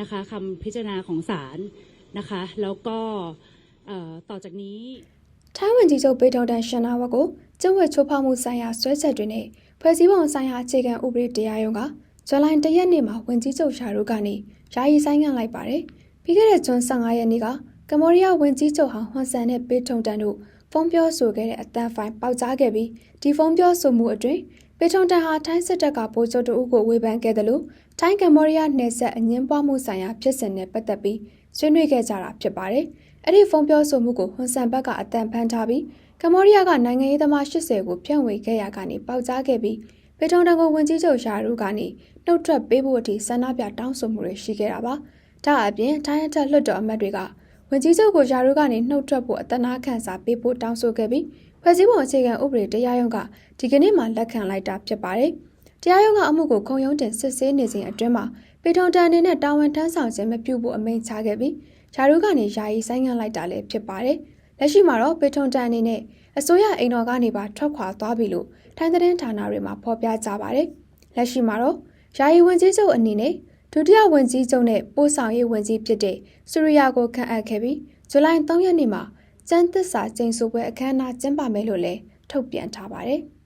นะคะคำพิจารณาของศาลนะคะ แล้วก็เอ่อต่อจากนี้ ထိုင်းဝန်ကြီးချုပ်ပေထုံတန်ရှင်နာဝတ်ကိုကျင့်ဝတ်ချိုးဖောက်မှုဆိုင်ရာဆွဲချက်တွေနဲ့ဖွဲ့စည်းပုံဆိုင်ရာအခြေခံဥပဒေတရားရုံးကဇွန်လ1ရက်နေ့မှာဝန်ကြီးချုပ်ရှာရုကနေယာယီဆိုင်ငံ့လိုက်ပါတယ်။ပြီးခဲ့တဲ့ဇွန်15ရက်နေ့ကကမ္ဘောဒီးယားဝန်ကြီးချုပ်ဟောင်ဟွန်ဆန်နဲ့ပေထုံတန်တို့ဖုန်းပြောဆိုခဲ့တဲ့အတန်းဖိုင်ပေါက်ကြားခဲ့ပြီးဒီဖုန်းပြောဆိုမှုအတွင်း ပေထုံတန်ဟာထိုင်းစစ်တပ်ကဗိုလ်ချုပ်တအုပ်ကိုဝေဖန်ခဲ့တယ်လို့ထိုင်းကမ္ဘောဒီးယားနယ်စပ်အငင်းပွားမှုဆိုင်ရာဖြစ်စဉ်နဲ့ပတ်သက်ပြီးဆွေးနွေးခဲ့ကြတာဖြစ်ပါတယ်။အဲ့ဒီဖုန်းပြောဆိုမှုကိုဟွန်ဆန်ဘက်ကအတန်ဖန်ထားပြီးကမ္ဘောဒီးယားကနိုင်ငံရေးသမား80ကိုဖြန့်ဝေခဲ့ရကနေပေါက်ကြားခဲ့ပြီးပေထုံတန်ကိုဝန်ကြီးချုပ်ရှာရုကနေနှုတ်ထွက်ပေးဖို့အထိဆန္ဒပြတောင်းဆိုမှုတွေရှိခဲ့တာပါ။ဒါအပြင်ထိုင်းအထက်လွှတ်တော်အမတ်တွေက ဝန်ကြီးချုပ်ကိုရှာရုကနေနှုတ်ထွက်ဖို့အတနာခံစာပေးဖို့တောင်းဆိုခဲ့ပြီးဖွဲ့စည်းပုံအခြေခံဥပဒေတရားရုံးကဒီကနေ့မှလက်ခံလိုက်တာဖြစ်ပါတယ်။တရားရုံးကအမှုကိုခုံရုံးတင်စစ်ဆေးနေစဉ်အတွင်းမှာပေထုံတန်အနေနဲ့တာဝန်ထမ်းဆောင်ခြင်းမပြုဖို့အမိန့်ချခဲ့ပြီးရှာရုကနေယာယီဆိုင်ငံ့လိုက်တာလည်းဖြစ်ပါတယ်။လက်ရှိမှာတော့ပေထုံတန်အနေနဲ့အစိုးရအိမ်တော်ကနေပါထွက်ခွာသွားပြီလို့ထိုင်းသတင်းဌာနတွေမှာဖော်ပြကြပါတယ်။လက်ရှိမှာတော့ယာယီဝန်ကြီးချုပ်အနေနဲ့ ဒုတိယဝန်ကြီးချုပ်နဲ့ပို့ဆောင်ရေးဝန်ကြီးဖြစ်တဲ့စူရီယာကိုခန့်အပ်ခဲ့ပြီးဇူလိုင်3ရက်နေ့မှာကျန်းသစ္စာကျိန်ဆိုပွဲအခမ်းအနားကျင်းပမယ်လို့လည်းထုတ်ပြန်ထားပါတယ်။